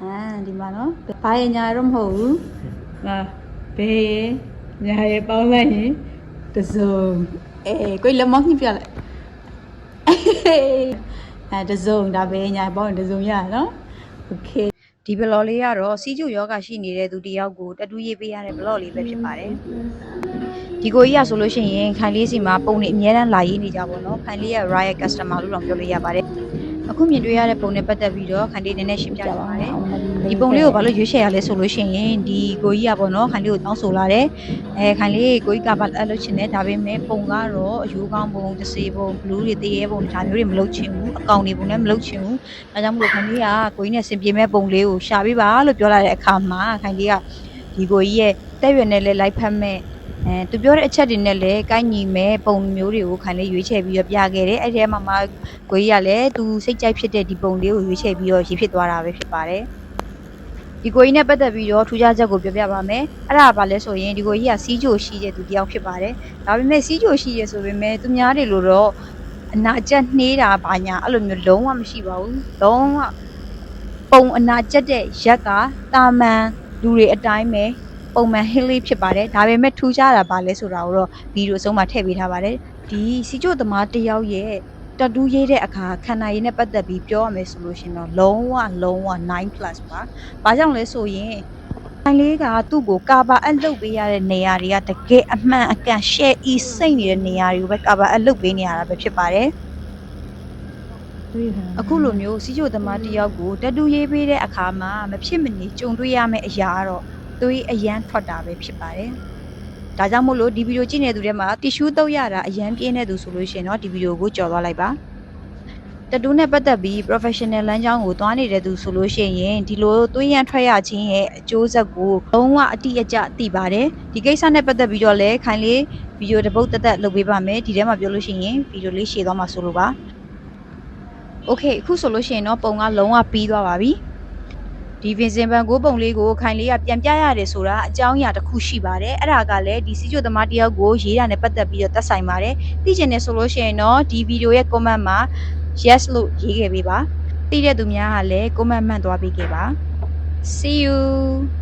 မ်ဒီမှာနော်ဘာရညာတော့မဟုတ်ဘူးဟာဘေးညာရပေါင်းလိုက်ရင်တစုံအေးကိုယ်လက်မောင်းညှိပြလိုက်အဲတစုံဒါဘေးညာပေါင်းရင်တစုံရနော်โอเคဒီဘလော်လေးကတော့စီးကျူယောဂရှိနေတဲ့သူတယောက်ကိုတတူးရေးပေးရတဲ့ဘလော့လေးပဲဖြစ်ပါတယ်ဒီကိုကြီးရဆိုလို့ရှိရင်ခိုင်လေးစီမှာပုံနေအများတန်းလာရေးနေကြပါတော့ခိုင်လေးရဲ့ riot customer လို့တော့ပြောလို့ရပါတယ် အခုမြင်တွေ့ရတဲ့ပုံနဲ့ပတ်သက်ပြီးတော့ခိုင်လေးနည်းနည်းရှင်းပြပါပါတယ်ဒီပုံလေးကိုဘာလို့ရွေးချယ်ရလဲဆိုလို့ရှိရင်ဒီကိုကြီးကပေါ့နော်ခိုင်လေးကိုတောင်းဆိုလာတယ်အဲခိုင်လေးကိုကြီးကဘာအဲ့လိုချင်တယ်ဒါပေမဲ့ပုံကတော့အယူကောင်းပုံတစ်စေပုံဘလူးတွေတရေပုံဒါမျိုးတွေမလုပ်ချင်ဘူးအကောင်တွေပုံလည်းမလုပ်ချင်ဘူးဒါကြောင့်မလို့ခိုင်လေးကကိုကြီးနဲ့ဆင်ပြေမဲ့ပုံလေးကိုရှာပေးပါလို့ပြောလာတဲ့အခါမှာခိုင်လေးကဒီကိုကြီးရဲ့တက်ရွယ်နဲ့လည်းလိုက်ဖက်မဲ့ အဲသူပြောတဲ့အချက်တွေနဲ့လည်းကိုင်းညီမဲ့ပုံမျိုးတွေကိုခိုင်လေးရွေးချယ်ပြီးတော့ပြခဲ့တယ်အဲ့ဒီထဲမှာမှကိုကြီးကလည်းသူစိတ်ကြိုက်ဖြစ်တဲ့ဒီပုံလေးကိုရွေးချယ်ပြီးတော့ရေးဖြစ်သွားတာပဲဖြစ်ပါတယ်ဒီကိုကြီးနဲ့ပတ်သက်ပြီးတော့ထူးခြားချက်ကိုပြောပြပါမယ်အဲ့ဒါကဘာလဲဆိုရင်ဒီကိုကြီးကစီးကြိုရှိတဲ့သူတစ်ယောက်ဖြစ်ပါတယ်ဒါပေမဲ့စီးကြိုရှိရဆိုပေမဲ့သူများတွေလို့တော့အနာကျက်နှေးတာဘာညာအဲ့လိုမျိုးလုံးဝမရှိပါဘူးလုံးဝပုံအနာကျက်တဲ့ရက်ကတာမန်လူတွေအတိုင်းပဲ ပုံမှန်ဟင်းလေးဖြစ်ပါတယ်ဒါပေမဲ့ထူးခြားတာဘာလဲဆိုတာကိုတော့ဗီဒီယိုအဆုံးမှာထည့်ပေးထားပါတယ်ဒီစီချိုသမားတစ်ယောက်ရဲ့တတူးရေးတဲ့အခါခန္ဓာရည်နဲ့ပတ်သက်ပြီးပြောရမယ်ဆိုလို့ရှရင်တော့လုံးဝလုံးဝ9 plus ပါ။ဘာကြောင့်လဲဆိုရင်အိုင်လေးကသူ့ကိုကာဗာအပ်လုပ်ပေးရတဲ့နေရာတွေကတကယ်အမှန်အကန် share e စိတ်နေတဲ့နေရာတွေကိုပဲကာဗာအပ်လုပ်ပေးနေရတာပဲဖြစ်ပါတယ်။အခုလိုမျိုးစီချိုသမားတစ်ယောက်ကိုတတူးရေးပေးတဲ့အခါမှာမဖြစ်မနေကြုံတွေ့ရမယ့်အရာကတော့ သွေးအရန်ထွက်တာပဲဖြစ်ပါတယ်။ဒါကြောင့်မို့လို့ဒီဗီဒီယိုကြည့်နေသူတွေမှာတီရှူးတုပ်ရတာအရန်ပြင်းနေသူဆိုလို့ရှိရင်တော့ဒီဗီဒီယိုကိုကြော်သွားလိုက်ပါ။တတူးနဲ့ပတ်သက်ပြီး professional လမ်းကြောင်းကိုသွားနေတဲ့သူဆိုလို့ရှိရင်ဒီလိုသွေးရန်ထွက်ရခြင်းရဲ့အကျိုးဆက်ကိုလုံးဝအတိအကျသိပါတယ်။ဒီကိစ္စနဲ့ပတ်သက်ပြီးတော့လည်းခိုင်လေးဗီဒီယိုတစ်ပုဒ်တက်တက်လုပ်ပေးပါမယ်။ဒီထဲမှာပြောလို့ရှိရင်ဗီဒီယိုလေးရှေ့သွားမှာဆိုလိုပါ။ Okay အခုဆိုလို့ရှိရင်တော့ပုံကလုံးဝပြီးသွားပါပြီ။ ဒီဗင်စင်ပန်ကိုပုံလေးကိုခိုင်လေးကပြန်ပြရတယ်ဆိုတာအကြောင်းအရာတစ်ခုရှိပါတယ်အဲ့ဒါကလည်းဒီစီချိုသမားတယောက်ကိုရေးတာနဲ့ပတ်သက်ပြီးတော့သက်ဆိုင်ပါတယ်သိချင်တယ်ဆိုလို့ရှိရင်တော့ဒီဗီဒီယိုရဲ့ comment မှာ yes လို့ရေးခဲ့ပေးပါသိတဲ့သူများကလည်း comment မှတ်သွားပေးခဲ့ပါ see you